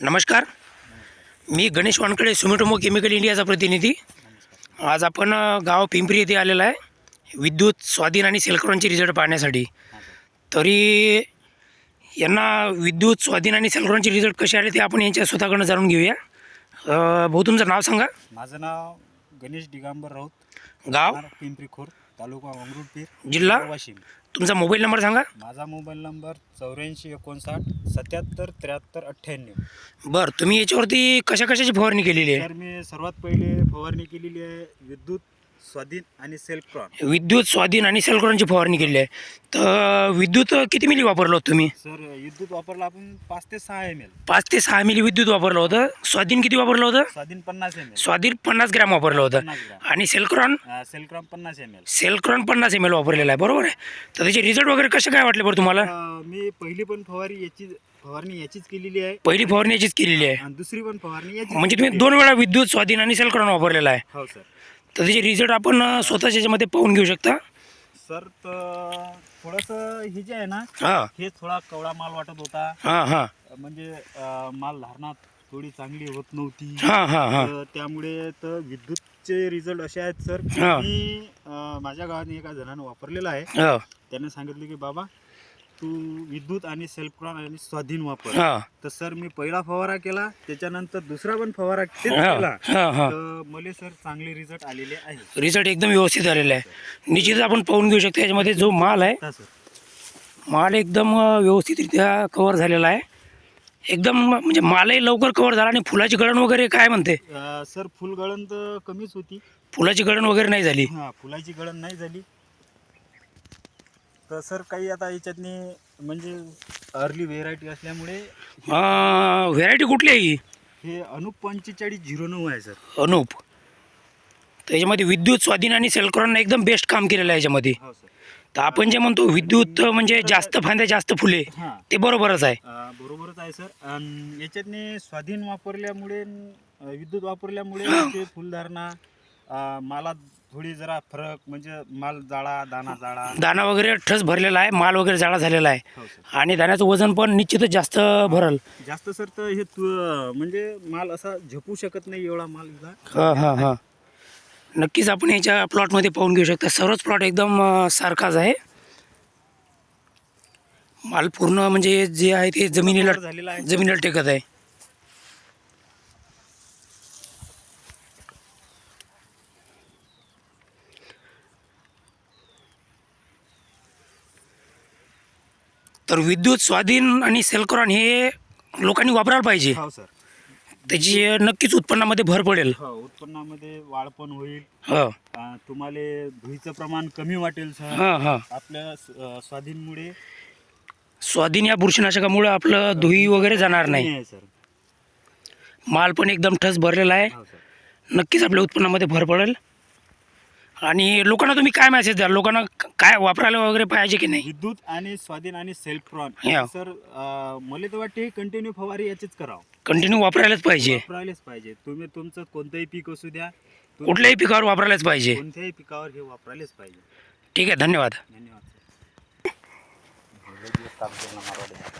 नमस्कार. मी Ganesh Wankhede Sumitomo chemical इंडियाचा प्रतिनिधी. आज आपण गाव पिंपरी येथे आलेला आहे. विद्युत स्वाधीन आणि सेलक्रॉनचे रिझल्ट पाहण्यासाठी. तरी यांना विद्युत स्वाधीन आणि सेलक्रॉनचे रिझल्ट कसे आले ते आपण यांच्या स्वतःकडनं जाणून घेऊया. भाऊ तुमचं नाव सांगा. माझं नाव गणेश दिगंबर राऊत गाव? राहणार पिंपरी खुर तालुका मंगरुळपीर जिल्हा? वाशिम. तुमचा मोबाईल नंबर सांगा. माझा मोबाईल नंबर चौऱ्याऐंशी एकोणसाठ सत्याहत्तर त्र्याहत्तर अठ्ठ्याण्णव. बरं तुम्ही याच्यावरती कशा कशाची फवारणी केलेली आहे? तर मी सर्वात पहिले फवारणी केलेली आहे विद्युत स्वाधीन आणि सेल्फ क्रॉन विद्युत स्वाधीन आणि सेलक्रॉनची फवारणी केलेली आहे. तर विद्युत किती मिली वापरलं होतं तुम्ही? सर विद्युत वापरला आपण पाच ते सहा एम एल पाच ते सहा मिली विद्युत वापरलं होतं. स्वाधीन किती वापरलं होतं? स्वाधीन पन्नास एम एल स्वाधीन पन्नास ग्रॅम वापरलं होतं. पन्नास ग्रॅम. आणि सेलक्रॉन सेल्फ क्रॉन पन्नास एम एल सेलक्रॉन पन्नास एम एल वापरलेला आहे. बरोबर आहे. तर त्याचे रिझल्ट वगैरे कसे काय वाटले बरं तुम्हाला? मी पहिली पण फवारी याची फवारणी याचीच केलेली आहे. पहिली फवारणी याचीच केलेली आहे. आणि दुसरी पण फवारणी याची म्हणजे तुम्ही दोन वेळा विद्युत स्वाधीन आणि सेलक्रॉन वापरलेला आहे. हो सर. तर त्याचे रिझल्ट आपण स्वतःच्या याच्यामध्ये पाहून घेऊ शकता. सर तर थोडंसं हे जे आहे ना हां. हे थोडा कवडा माल वाटत होता. हां हां. म्हणजे अं, माल धारणा थोडी चांगली होत नव्हती. हां हां हां. तर त्यामुळे तर विद्युतचे रिझल्ट असे आहेत सर की हा. मी अं, माझ्या गावाने एका जणानं वापरलेला आहे. हां. त्याने सांगितले की बाबा तू विद्युत आणि सेल्फ क्रॉन आणि स्वाधीन वापर. हां. तर सर मी पहिला फवारा केला त्याच्यानंतर दुसरा पण फवारा तेच हां केला. हां हां. तर मला सर चांगले रिझल्ट आलेले आहे. रिझल्ट एकदम व्यवस्थित आलेला आहे. निश्चितच आपण पाहून घेऊ शकतो याच्यामध्ये जो माल आहे हा सर. माल एकदम अ, व्यवस्थितरित्या कवर झालेला आहे. एकदम म्हणजे मालही लवकर कवर झाला आणि फुलाची गळण वगैरे काय म्हणते? अं, सर फुलगळण तर कमीच होती. फुलाची गळण वगैरे नाही झाली. हा फुलाची गळण नाही झाली. तर सर काही आता याच्यातनी म्हणजे अर्ली व्हेरायटी असल्यामुळे व्हेरायटी कुठली आहे ही? हे अनुप पंचेचाळीस झिरो नऊ आहे सर. अनुप. त्याच्यामध्ये विद्युत स्वाधीन आणि सेलक्रॉननं एकदम बेस्ट काम केलेलं आहे याच्यामध्ये. हो सर. तर आपण जे म्हणतो विद्युत म्हणजे जास्त फांद्या जास्त फुले हां. ते बरोबरच आहे. अं, बरोबरच आहे सर. अं, याच्यातनी स्वाधीन वापरल्यामुळे अं, विद्युत वापरल्यामुळे ते फुलधारणा अं, मालात थोडी जरा फरक म्हणजे माल जाळा दाना जाळा. दाना वगैरे ठस भरलेला आहे माल वगैरे जाळा झालेला आहे. हो आणि दाण्याचं वजन पण निश्चितच जास्त भरल. जास्त सर तर हे तु- म्हणजे माल असा झोपू शकत नाही एवढा माल इथला. हां हां हां. नक्कीच आपण याच्या प्लॉटमध्ये पाहून घेऊ शकता. सर्वच प्लॉट एकदम अं, सारखाच आहे. माल पूर्ण म्हणजे जे आहे ते जमिनीला झालेला आहे. जमिनीला टेकत आहे. तर विद्युत स्वाधीन आणि सेलक्रॉन हे लोकांनी वापरायला पाहिजे. हो सर. त्याची नक्कीच उत्पन्नामध्ये भर पडेल. हो उत्पन्नामध्ये वाढ पण होईल. हो. तुम्हाला धुईचं प्रमाण कमी वाटेल सर. हां हां. आपल्या स- अं, स्वाधीनमुळे स्वाधीन या बुरशीनाशकामुळे आपलं धुई वगैरे जाणार नाही. आहे सर. माल पण एकदम ठस भरलेला आहे. हो सर. नक्कीच आपल्या उत्पन्नामध्ये भर पडेल. आणि लोकांना तुम्ही काय मेसेज द्याल? लोकांना काय वापरायला वगैरे पाहिजे की नाही? विद्युत आणि स्वाधीन आणि सेल्फ क्रॉन या. सर अं, मला तर वाटते कंटिन्यू फवारी याचीच करावं. कंटिन्यू वापरायलाच पाहिजे. वापरायलाच पाहिजे. तुम्ही तुमचं कोणतंही पीक असू द्या तुम्ही कुठल्याही पिकावर वापरायलाच पाहिजे. कोणत्याही पिकावर हे वापरायलाच पाहिजे. ठीक आहे धन्यवाद. धन्यवाद सर.